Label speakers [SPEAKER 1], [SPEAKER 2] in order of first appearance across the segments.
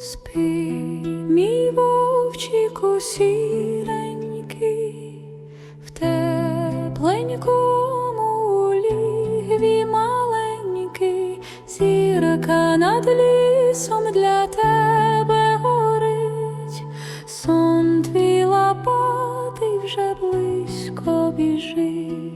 [SPEAKER 1] Спи, мій вовчику сіренький, в тепленькому лігві маленький, зірка над лісом для тебе горить, сон твій лапатий вже близько біжить,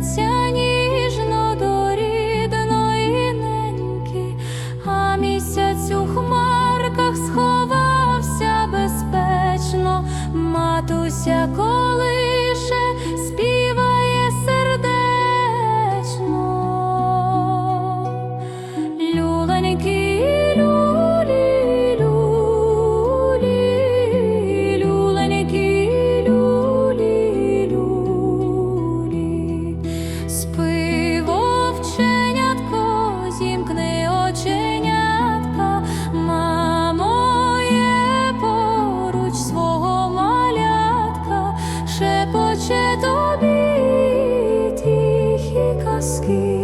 [SPEAKER 1] горнеться ніжно до рідної неньки, а місяць у хмарках сховався безпечно, матуся Ще тобі тихі казки.